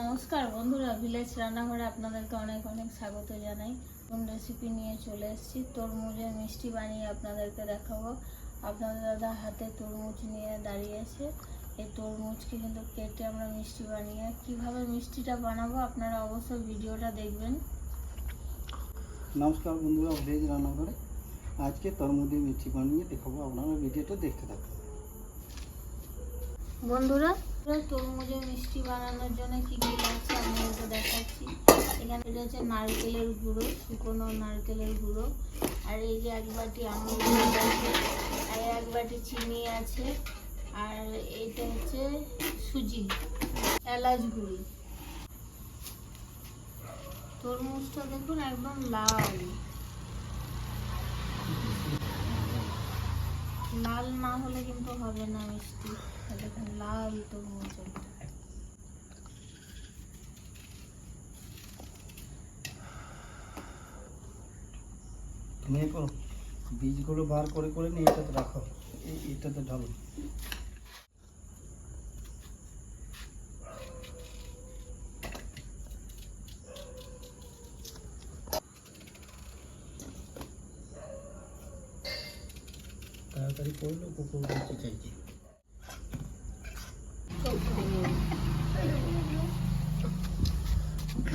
নমস্কার বন্ধুরা ভিলেজ রান্নাঘরে আপনাদেরকে অনেক অনেক স্বাগত জানাই। কোন রেসিপি নিয়ে চলে এসেছি। তরমুজের মিষ্টি বানিয়ে আপনাদেরকে দেখাবো। আপনাদের দাদা হাতে তরমুজ নিয়ে দাঁড়িয়েছে এই তরমুজকে কিন্তু কেটে আমরা মিষ্টি বানিয়ে কীভাবে মিষ্টিটা বানাবো আপনারা অবশ্যই ভিডিওটা দেখবেন। নমস্কার বন্ধুরা ভিলেজ রান্নাঘরে। আজকে তরমুজের মিষ্টি বানিয়ে দেখাবো। আপনারা ভিডিওটা দেখতে থাকুন। বন্ধুরা তরমুজের মিষ্টি বানানোর জন্য কি কি লাগছে আমি দেখাচ্ছি। এখানে এটা হচ্ছে নারকেলের গুঁড়ো, শুকনো নারকেলের গুঁড়ো। আর এই যে এক বাটি আমুল আছে, আর এক বাটি চিনি আছে, আর এটা হচ্ছে সুজি, এলাচ গুঁড়ি। তরমুজটা দেখুন একদম লাল। লাল না হলে কিন্তু হবে না মিষ্টি। দেখেন লাল তরমুজ তুমি বীজগুলো বার করে করে নিয়ে এটাতে রাখো। এটাতে ঢালো তাড়াতাড়ি করল কুকুর দিতে চাইছি।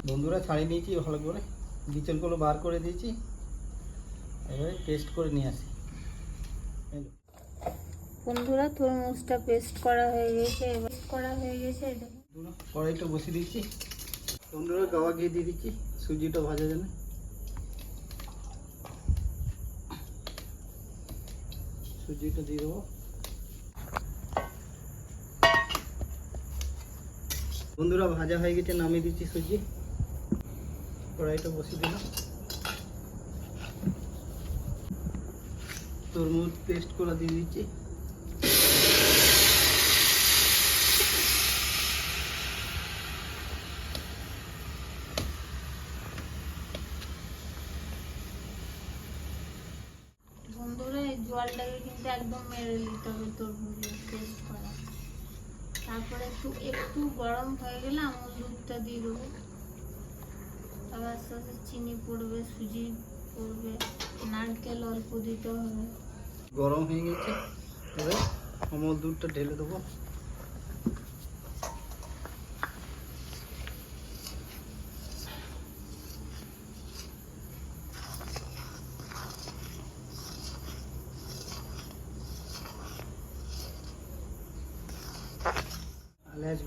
বন্ধুরা ছাড়িয়ে নিয়েছি ভালো করে বিচলগুলো বার করে দিয়েছি। এবারে টেস্ট করে নিয়ে আসি। বন্ধুরা তরমুজটা পেস্ট করা হয়ে গেছে এবার করা হয়ে গেছে কড়াইটা বসিয়ে দিচ্ছি। বন্ধুরা গাওয়া ঘি দিয়ে দিচ্ছি সুজিটা ভাজা জন্য। সুজিটা দিয়ে দেবো বন্ধুরা, ভাজা হয়ে গেছে, নামিয়ে দিচ্ছি সুজি। কড়াইটা বসিয়ে দিলাম। তরমুজ পেস্ট করে দিয়ে দিচ্ছি। বন্ধুরা জলটাকে একদম মেরে নিতে হবে তরমুজের পেস্ট করা। তারপরে একটু একটু গরম হয়ে গেলে আমল দুধটা দিয়ে দেবো। আবার আস্তে আস্তে চিনি পড়বে, সুজি পড়বে, নারকেল অল্প দিতে হবে। গরম হয়ে গেছে, এবার আমল দুধটা ঢেলে দেবো।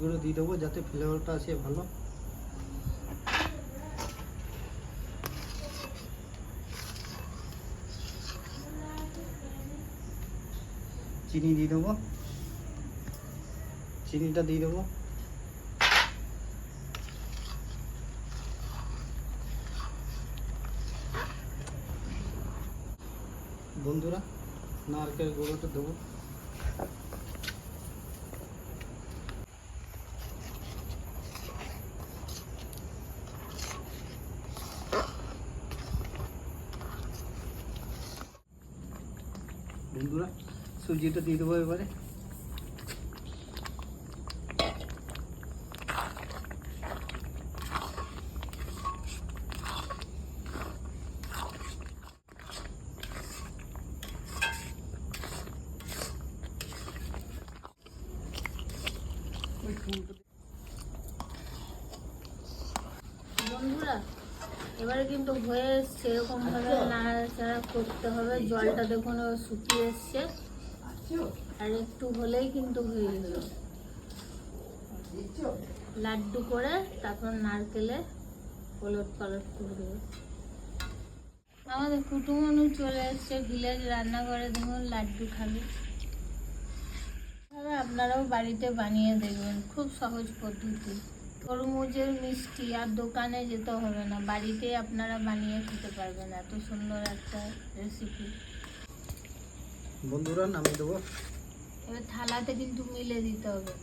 গুঁড়ো দিয়ে দেবো, যাতে ফ্লেভারটা আসে ভালো। চিনি দিয়ে দেবো। চিনিটা দিয়ে দেবো। বন্ধুরা, নারকেল গুঁড়োটা দেবো। বন্ধুরা সুজিটা দিয়ে দেবো এবারে। বন্ধুরা এবারে কিন্তু হয়ে এসছে, এরকম ভাবে নাড়াচাড়া করতে হবে, জলটা দেখুন শুকিয়ে এসছে। আর একটু হলেই কিন্তু হয়ে গেল। লাড্ডু করে তারপর নারকেলে পলট পালট করে দেবো। আমাদের কুটুমনু চলে এসছে ভিলেজ রান্নাঘরে, দেখুন লাড্ডু খাবে। আপনারাও বাড়িতে বানিয়ে দেখবেন, খুব সহজ পদ্ধতি। তরমুজের মিষ্টি আর দোকানে যেতে হবে না। বাড়িতে আপনারা বানিয়ে খেতে পারবেন। এত সুন্দর একটা রেসিপি বন্ধুরা নামে দেবো। এবার থালাতে কিন্তু মিলে দিতে হবে।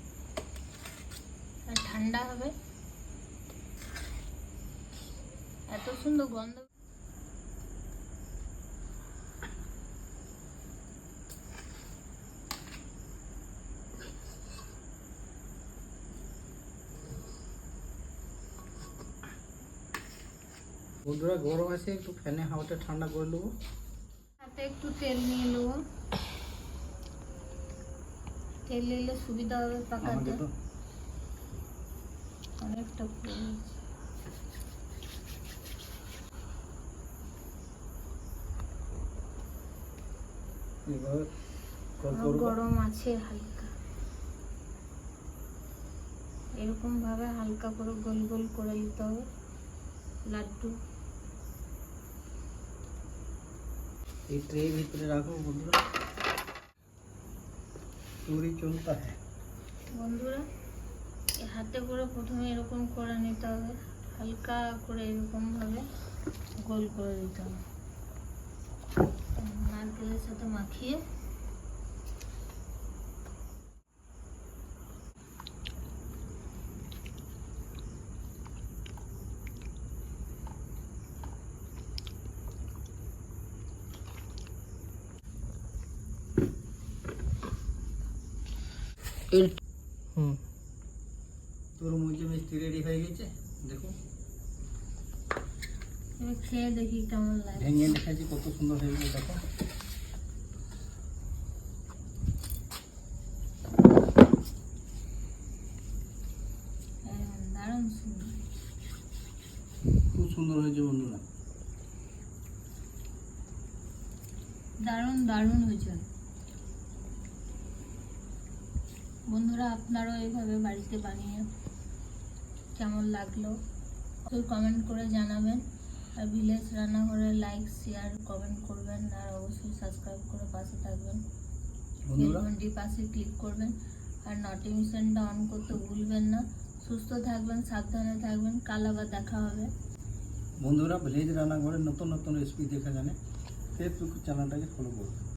আর ঠান্ডা হবে। এত সুন্দর গন্ধ বন্ধুরা গরম আছে একটু ফ্যানে হাওয়াটা ঠান্ডা করে নেব। হাতে একটু তেল নিয়ে নেব। তেল নিলে সুবিধা হবে পাকাতে। অনেকটা গরম আছে। হালকা। এরকম ভাবে হালকা করে গোল গোল করে নিতে হবে। লাড্ডু। এই ট্রে ভিতরে রাখো বন্ধুরা। চুরি চলতা হ্যাঁ বন্ধুরা হাতে করে প্রথমে এরকম করে নিতে হবে। হালকা করে এরকম ভাবে গোল করে দিতে হবে। নারকেলের সাথে মাখিয়ে হুম। তরমুজে মিষ্টি রেডি হয়ে গেছে? দেখো। খেয়ে দেখি কেমন লাগে। ভেঙে দেখাচ্ছি কত সুন্দর হয়ে গেছে দেখো। হ্যাঁ, দারুণ খুব সুন্দর হয়েছে বন্ধুরা। দারুণ দারুণ হয়েছে। বন্ধুরা আপনারাও এইভাবে বাড়িতে বানিয়ে কেমন লাগল? তো কমেন্ট করে জানাবেন। আর ভিলেজ রান্নাঘরে লাইক শেয়ার কমেন্ট করবেন। আর অবশ্যই সাবস্ক্রাইব করে পাশে থাকবেন। বন্ধুরা? বেলঘন্টির পাশে ক্লিক করবেন। আর নোটিফিকেশনটা অন করতে ভুলবেন না। সুস্থ থাকবেন সাবধানে থাকবেন। কাল আবার দেখা হবে। বন্ধুরা ভিলেজ রান্নাঘরের নতুন নতুন রেসিপি দেখা জানে। ফেসবুক চ্যানেলটাকে ফলো করবে